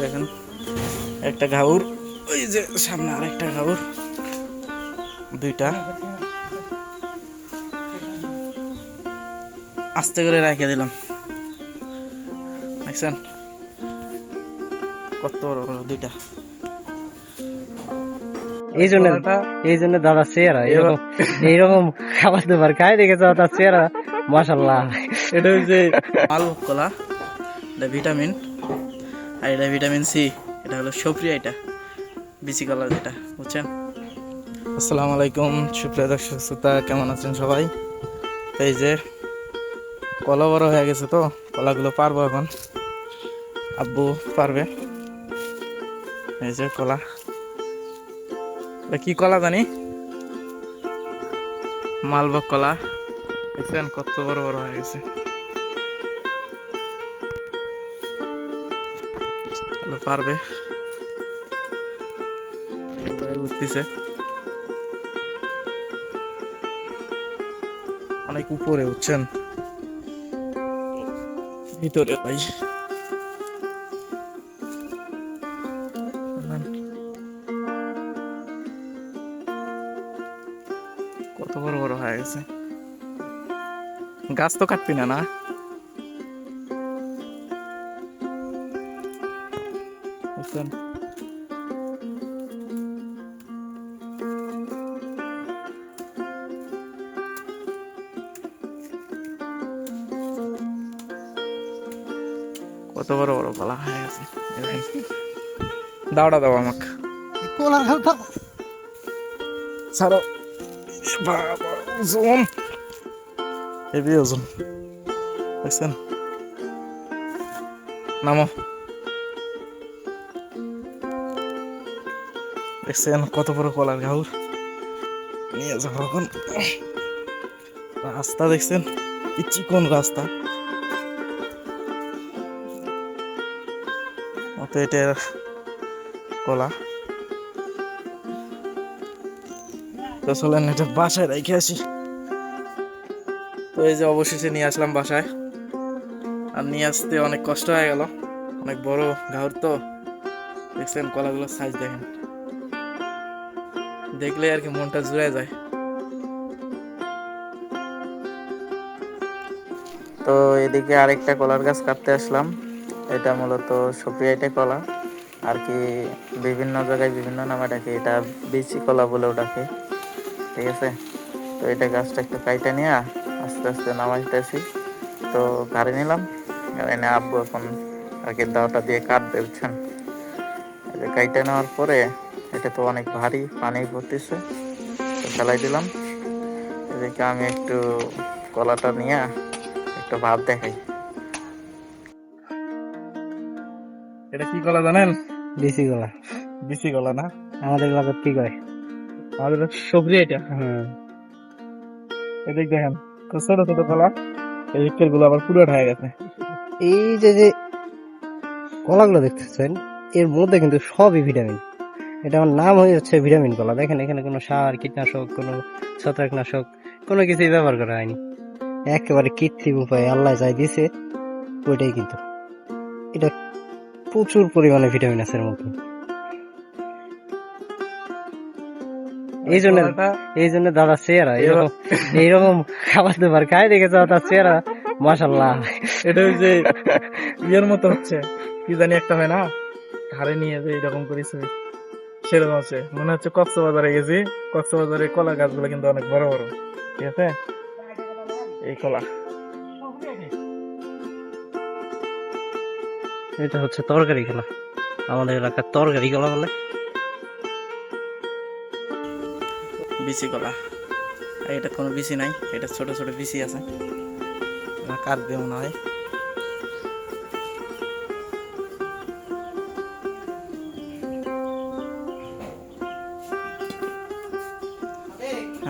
দেখেন একটা ঘাউর ওই যে সামনে আর একটা ঘাউর দুইটা। আস্তে করে রেখে দিলাম। দেখছেন? কত বড় বড় দুইটা। এই জন্য এই জন্য দাদা চেহারা এরকম এইরকম খাবার দাবার খাই দেখেছ তার চেহারা? মাসাল্লাহ এটা হচ্ছে মাল কলা এটা ভিটামিন। আর এটা ভিটামিন সি এটা হলো সপ্রিয়া এটা বিচি কলা যেটা, বুঝছেন? আসসালামু আলাইকুম, সুপ্রিয় দর্শক শ্রোতা, কেমন আছেন সবাই? এই যে, কলা বড় হয়ে গেছে তো, কলাগুলো পারব এখন। আব্বু পারবে। এই যে কলা। কি কলা জানি? মালভোগ কলা। দেখছেন কত বড় বড় হয়ে গেছে। পারবে। উঠতেছে অনেক উপরে উঠছেন ভিতরে ভাই। কত বড় বড় হয়ে গেছে। গাছ তো কাটবি না না? বুঝছেন কত বড় বড় গেছে। এই দেখেন। দাওটা দাও আমাকে। ছাড়ো। বাবা ওজন। হেভি ওজন। দেখছেন? নামো। দেখছেন কত বড় কলার ঘাউর নিয়ে যাব এখন। রাস্তা দেখছেন, কি চিকন রাস্তা। অত এটার কলা। তো চলেন, এটা বাসায় রেখে আসি। তো এই যে অবশেষে নিয়ে আসলাম বাসায়। আর নিয়ে আসতে অনেক কষ্ট হয়ে গেল। অনেক বড় ঘাউর তো। দেখছেন কলাগুলো সাইজ দেখেন। দেখলে আর কি মনটা জুড়ে যায়। তো এদিকে আরেকটা কলার গাছ কাটতে আসলাম। এটা মূলত সপিয়াইটে কলা। আর কি বিভিন্ন জায়গায় বিভিন্ন নামে ডাকে। এটা বিচি কলা বলেও ডাকে। ঠিক আছে? তো এটা গাছটা একটু কাইটা নিয়ে আস্তে আস্তে নামাইতেছি। তো গাড়ি নিলাম। গাড়ি নিয়ে আব্বু এখন আর কি দাওটা দিয়ে কাটবে, বুঝছেন? কাইটা নেওয়ার পরে এটা তো অনেক ভারী পানি পড়তেছে। ফেলাই দিলাম। এদিকে আমি একটু কলাটা নিয়ে একটু ভাব দেখাই। এটা কি কলা জানেন? বেশি গলা বিচি কলা না? আমাদের এলাকার কি কয়? আমাদের সবজি এটা। হ্যাঁ। এদিক দেখেন তো ছোট ছোট কলা। এদিকেরগুলো আবার পুরো হয়ে গেছে। এই যে যে কলাগুলো দেখতেছেন এর মধ্যে কিন্তু সবই ভিটামিন। এটা আমার নাম হয়ে যাচ্ছে ভিটামিন কলা দেখেন এখানে কোনো সার কীটনাশক কোনো ছত্রাকনাশক কোনো কিছুই ব্যবহার করা হয়নি। একেবারে কৃত্রিম উপায়ে আল্লাহ যাই দিয়েছে ওইটাই কিন্তু। এটা প্রচুর পরিমাণে ভিটামিন আছে এর মধ্যে। এই জন্য এই জন্য দাদা চেহারা এরকম এইরকম খাবার দাবার খাই দেখেছ তার চেহারা? মাসাল্লাহ এটা ওই যে ইয়ের মতো হচ্ছে। কি জানি একটা হয় না? ঘাড়ে নিয়ে যে এরকম করেছে। সেরকম আছে। মনে হচ্ছে কক্সবাজারে গেছি। কক্সবাজারে কলা গাছগুলো কিন্তু অনেক বড় বড়। ঠিক আছে? এই কলা। এটা হচ্ছে তরকারি খেলা আমাদের এলাকার তরকারি খেলা বলে। বিচি কলা। এটা কোনো বিচি নাই এটা ছোট ছোট বিচি আছে। এরা কাটবে মনে হয়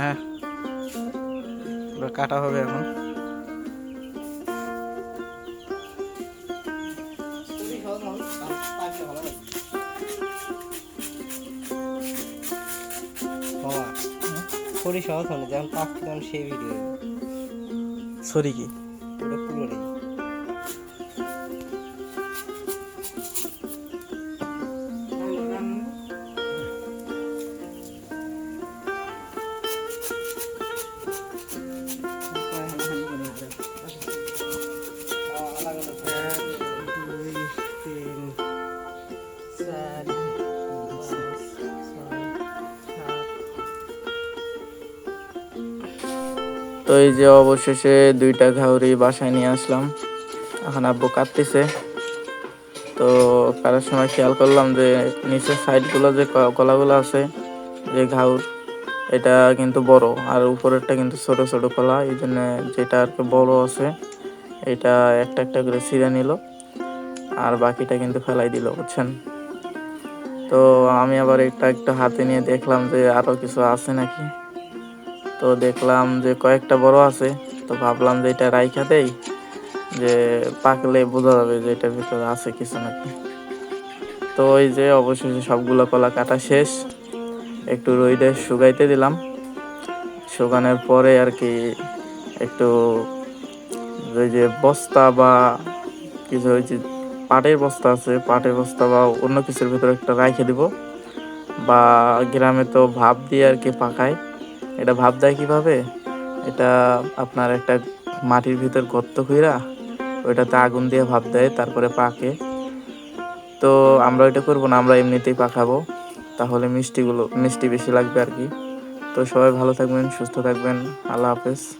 হ্যাঁ। পুরো কাটা হবে এখন। সরি সহজ মানে যেমন যেমন সেই ভিডিও সরি কি? তো এই যে অবশেষে দুইটা ঘাউরি বাসায় নিয়ে আসলাম। এখন আব্বু কাঁদতেছে। তো কারোর সময় খেয়াল করলাম যে নিচের সাইডগুলো যে কলাগুলো আছে, যে ঘাউর, এটা কিন্তু বড় আর উপরেরটা কিন্তু ছোট ছোট কলা। এই জন্য যেটা আর বড় আছে এটা একটা একটা করে ছিঁড়ে নিল, আর বাকিটা কিন্তু ফেলাই দিল, বুঝছেন? তো আমি আবার একটা একটা হাতে নিয়ে দেখলাম যে আরও কিছু আছে নাকি। তো দেখলাম যে কয়েকটা বড় আছে, তো ভাবলাম যে এটা রাইখা দেই, যে পাকলে বোঝা যাবে যে এটার ভিতরে আছে কিছু নাকি। তো ওই যে অবশেষে সবগুলো কলা কাটা শেষ, একটু রইডে শুকাইতে দিলাম। শুকানোর পরে আর কি একটু ওই যে বস্তা বা কিছু ওই যে পাটের বস্তা আছে, পাটের বস্তা বা অন্য কিছুর ভিতরে একটা রাইখে দিব। বা গ্রামে তো ভাপ দিয়ে আর কি পাকায়। এটা ভাপ দেয় কীভাবে? এটা আপনার একটা মাটির ভিতর গর্ত খুঁড়া ওইটাতে আগুন দিয়ে ভাপ দেয়, তারপরে পাকে। তো আমরা ওইটা করব না, আমরা এমনিতেই পাকাবো। তাহলে মিষ্টিগুলো, মিষ্টি বেশি লাগবে আর কি। তো সবাই ভালো থাকবেন, সুস্থ থাকবেন। আল্লাহ হাফেজ।